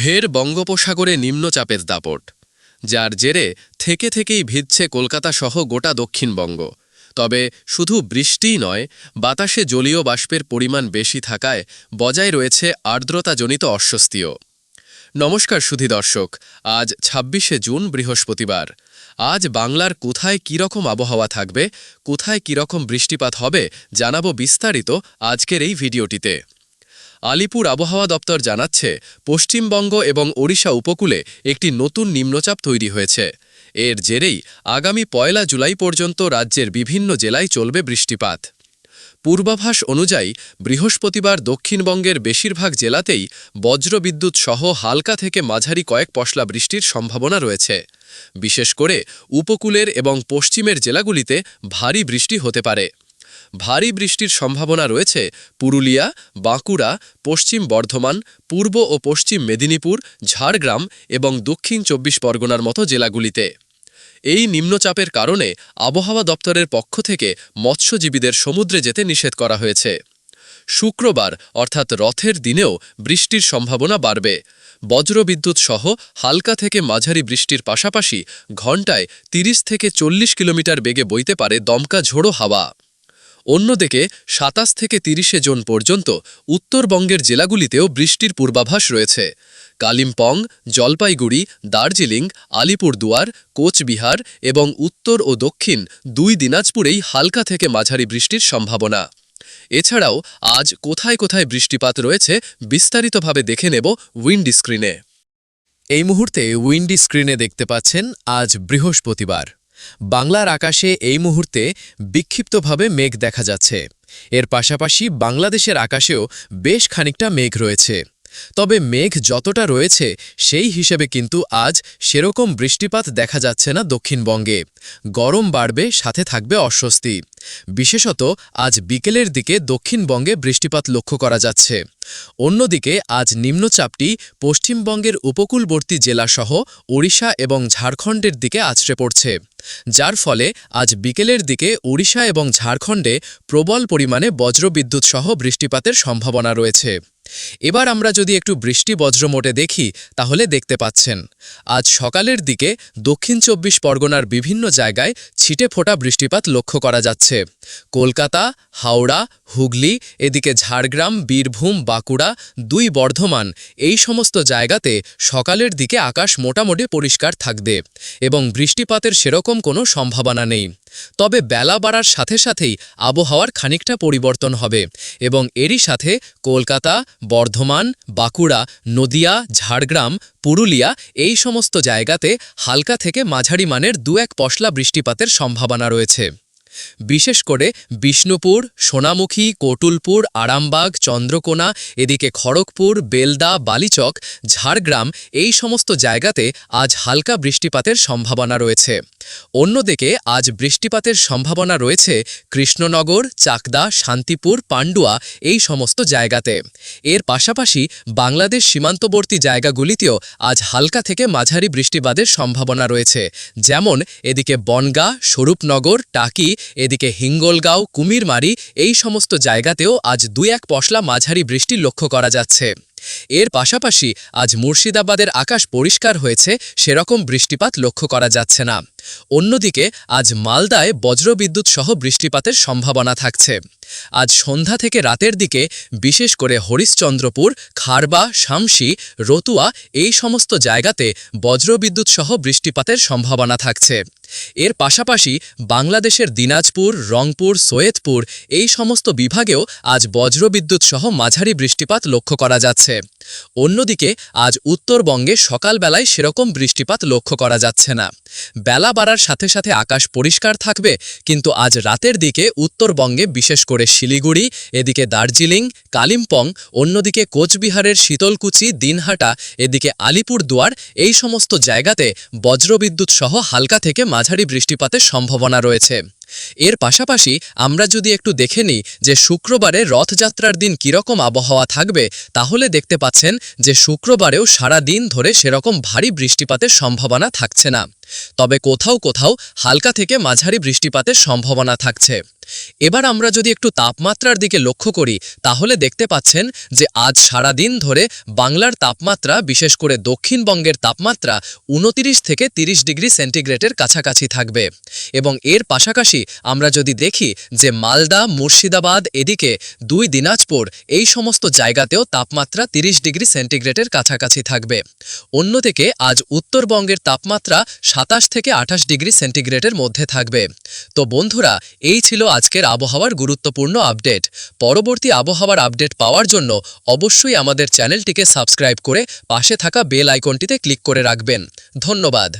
ভের বঙ্গোপসাগরে নিম্নচাপের দাপট, যার জেরে থেকে থেকেই ভিজছে কলকাতা সহ গোটা দক্ষিণবঙ্গ। তবে শুধু বৃষ্টিই নয়, বাতাসে জলীয় বাষ্পের পরিমাণ বেশি থাকায় বজায় রয়েছে আর্দ্রতাজনিত অস্বস্তিও। নমস্কার সুধী দর্শক, আজ ছাব্বিশে জুন, বৃহস্পতিবার। আজ বাংলার কোথায় কীরকম আবহাওয়া থাকবে, কোথায় কীরকম বৃষ্টিপাত হবে, জানাব বিস্তারিত আজকের এই ভিডিওটিতে। আলিপুর আবহাওয়া দপ্তর জানাচ্ছে, পশ্চিমবঙ্গ এবং ওড়িশা উপকূলে একটি নতুন নিম্নচাপ তৈরি হয়েছে। এর জেরেই আগামী পয়লা জুলাই পর্যন্ত রাজ্যের বিভিন্ন জেলায় চলবে বৃষ্টিপাত। পূর্বাভাস অনুযায়ী, বৃহস্পতিবার দক্ষিণবঙ্গের বেশিরভাগ জেলাতেই বজ্রবিদ্যুৎ সহ হালকা থেকে মাঝারি কয়েক পশলা বৃষ্টির সম্ভাবনা রয়েছে। বিশেষ করে উপকূলের এবং পশ্চিমের জেলাগুলিতে ভারী বৃষ্টি হতে পারে। ভারী বৃষ্টির সম্ভাবনা রয়েছে পুরুলিয়া, বাঁকুড়া, পশ্চিম বর্ধমান, পূর্ব ও পশ্চিম মেদিনীপুর, ঝাড়গ্রাম এবং দক্ষিণ চব্বিশ পরগনার মতো জেলাগুলিতে। এই নিম্নচাপের কারণে আবহাওয়া দপ্তরের পক্ষ থেকে মৎস্যজীবীদের সমুদ্রে যেতে নিষেধ করা হয়েছে। শুক্রবার, অর্থাৎ রথের দিনেও বৃষ্টির সম্ভাবনা বাড়বে। বজ্রবিদ্যুৎ সহ হালকা থেকে মাঝারি বৃষ্টির পাশাপাশি ঘণ্টায় ৩০ থেকে চল্লিশ কিলোমিটার বেগে বইতে পারে দমকা ঝোড়ো হাওয়া। অন্যদিকে, সাতাশ থেকে তিরিশে জুন পর্যন্ত উত্তরবঙ্গের জেলাগুলিতেও বৃষ্টির পূর্বাভাস রয়েছে। কালিম্পং, জলপাইগুড়ি, দার্জিলিং, আলিপুরদুয়ার, কোচবিহার এবং উত্তর ও দক্ষিণ দুই দিনাজপুরেই হালকা থেকে মাঝারি বৃষ্টির সম্ভাবনা। এছাড়াও, আজ কোথায় কোথায় বৃষ্টিপাত রয়েছে বিস্তারিতভাবে দেখে নেব উইন্ড স্ক্রিনে। এই মুহূর্তে উইন্ডি স্ক্রিনে দেখতে পাচ্ছেন আজ বৃহস্পতিবার। বাংলার আকাশে এই মুহূর্তে বিক্ষিপ্তভাবে মেঘ দেখা যাচ্ছে। এর পাশাপাশি বাংলাদেশের আকাশেও বেশ খানিকটা মেঘ রয়েছে। তবে মেঘ যতটা রয়েছে, সেই হিসেবে কিন্তু আজ সেরকম বৃষ্টিপাত দেখা যাচ্ছে না দক্ষিণবঙ্গে। গরম বাড়বে, সাথে থাকবে অস্বস্তি। বিশেষত আজ বিকেলের দিকে দক্ষিণবঙ্গে বৃষ্টিপাত লক্ষ্য করা যাচ্ছে। অন্যদিকে, আজ নিম্নচাপটি পশ্চিমবঙ্গের উপকূলবর্তী জেলাসহ ওড়িশা এবং ঝাড়খণ্ডের দিকে আছড়ে পড়ছে। যার ফলে আজ বিকেলের দিকে ওড়িশা এবং ঝাড়খণ্ডে প্রবল পরিমাণে বজ্রবিদ্যুৎ সহ বৃষ্টিপাতের সম্ভাবনা রয়েছে। এবার আমরা যদি একটু বৃষ্টি বজ্রমোটে দেখি, তাহলে দেখতে পাচ্ছেন, আজ সকালের দিকে দক্ষিণ চব্বিশ পরগনার বিভিন্ন জায়গায় ছিটে ফোটা বৃষ্টিপাত লক্ষ্য করা যাচ্ছে। কলকাতা, হাওড়া, হুগলি, এদিকে ঝাড়গ্রাম, বীরভূম, বাঁকুড়া দুই বর্ধমান এই সমস্ত জায়গাতে সকালের দিকে আকাশ মোটামুটি পরিষ্কার থাকবে এবং বৃষ্টিপাতের সেরকম কোনো সম্ভাবনা নেই। তবে বেলা বাড়ার সাথে সাথেই আবহাওয়ার খানিকটা পরিবর্তন হবে এবং এরই সাথে কলকাতা, বর্ধমান, বাঁকুড়া, নদিয়া, ঝাড়গ্রাম, পুরুলিয়া এই সমস্ত জায়গাতে হালকা থেকে মাঝারি মানের দু এক পশলা বৃষ্টিপাতের সম্ভাবনা রয়েছে। বিশেষ করে বিষ্ণুপুর, সোনামুখী, কোটুলপুর, আরামবাগ, চন্দ্রকোনা, এদিকে খড়গপুর, বেলদা, বালিচক, ঝাড়গ্রাম এই সমস্ত জায়গাতে আজ হালকা বৃষ্টিপাতের সম্ভাবনা রয়েছে। অন্যদিকে আজ বৃষ্টিপাতের সম্ভাবনা রয়েছে কৃষ্ণনগর, চাকদা, শান্তিপুর, পান্ডুয়া এই সমস্ত জায়গাতে। এর পাশাপাশি বাংলাদেশ সীমান্তবর্তী জায়গাগুলিতেও আজ হালকা থেকে মাঝারি বৃষ্টিপাতের সম্ভাবনা রয়েছে। যেমন এদিকে বনগা, স্বরূপনগর, টাকি এদিকে হিঙ্গলগাঁও, কুমিরমারি এই সমস্ত জায়গাতেও আজ দুই এক পশলা মাঝারি বৃষ্টি লক্ষ্য করা যাচ্ছে। এর পাশাপাশি আজ মুর্শিদাবাদের আকাশ পরিষ্কার হয়েছে, সেরকম বৃষ্টিপাত লক্ষ্য করা যাচ্ছে না। অন্যদিকে, আজ মালদায় বজ্রবিদ্যুৎ সহ বৃষ্টিপাতের সম্ভাবনা থাকছে। আজ সন্ধ্যা থেকে রাতের দিকে, বিশেষ করে হরিশ্চন্দ্রপুর, খারবা, শামসি, রতুয়া এই সমস্ত জায়গাতে বজ্রবিদ্যুৎ সহ বৃষ্টিপাতের সম্ভাবনা থাকছে। এর পাশাপাশি বাংলাদেশের দিনাজপুর, রংপুর, সৈয়দপুর এই সমস্ত বিভাগেও আজ বজ্রবিদ্যুৎ সহ মাঝারি বৃষ্টিপাত লক্ষ্য করা যাচ্ছে। অন্যদিকে, আজ উত্তরবঙ্গে সকালবেলায় সেরকম বৃষ্টিপাত লক্ষ্য করা যাচ্ছে না। বেলা বাড়ার সাথে সাথে আকাশ পরিষ্কার থাকবে, কিন্তু আজ রাতের দিকে উত্তরবঙ্গে বিশেষ করে শিলিগুড়ি, এদিকে দার্জিলিং, কালিম্পং, অন্যদিকে কোচবিহারের শীতলকুচি, দিনহাটা, এদিকে আলিপুর দুয়ার এই সমস্ত জায়গাতে বজ্রবিদ্যুৎ সহ হালকা থেকে মাঝারি বৃষ্টিপাতের সম্ভাবনা রয়েছে। এর পাশাপাশি আমরা যদি একটু দেখে নিই যে শুক্রবারে রথযাত্রার দিন কীরকম আবহাওয়া থাকবে, তাহলে দেখতে পাচ্ছেন যে শুক্রবারেও সারা দিন ধরে সেরকম ভারী বৃষ্টিপাতের সম্ভাবনা থাকছে না। তবে কোথাও কোথাও হালকা থেকে মাঝারি বৃষ্টিপাতের সম্ভাবনা থাকছে। এবার আমরা যদি একটু তাপমাত্রার দিকে লক্ষ্য করি, তাহলে দেখতে পাচ্ছেন যে আজ সারা দিন ধরে বাংলার তাপমাত্রা, বিশেষ করে দক্ষিণবঙ্গের তাপমাত্রা, উনতিরিশ থেকে তিরিশ ডিগ্রি সেন্টিগ্রেডের কাছাকাছি থাকবে। এবং এর পাশাপাশি আমরা যদি দেখি যে মালদা, মুর্শিদাবাদ এদিকে দুই দিনাজপুর এই সমস্ত জায়গাতেও তাপমাত্রা তিরিশ ডিগ্রি সেন্টিগ্রেডের কাছাকাছি থাকবে। অন্যদিকে আজ উত্তরবঙ্গের তাপমাত্রা সাতাশ থেকে আঠাশ ডিগ্রি সেন্টিগ্রেডের মধ্যে থাকবে। তো বন্ধুরা, এই ছিল আজকের আবহাওয়ার গুরুত্বপূর্ণ আপডেট। পরবর্তী আবহাওয়ার আপডেট পাওয়ার জন্য অবশ্যই আমাদের চ্যানেলটিকে সাবস্ক্রাইব করে পাশে থাকা বেল আইকনটিতে ক্লিক করে রাখবেন। ধন্যবাদ।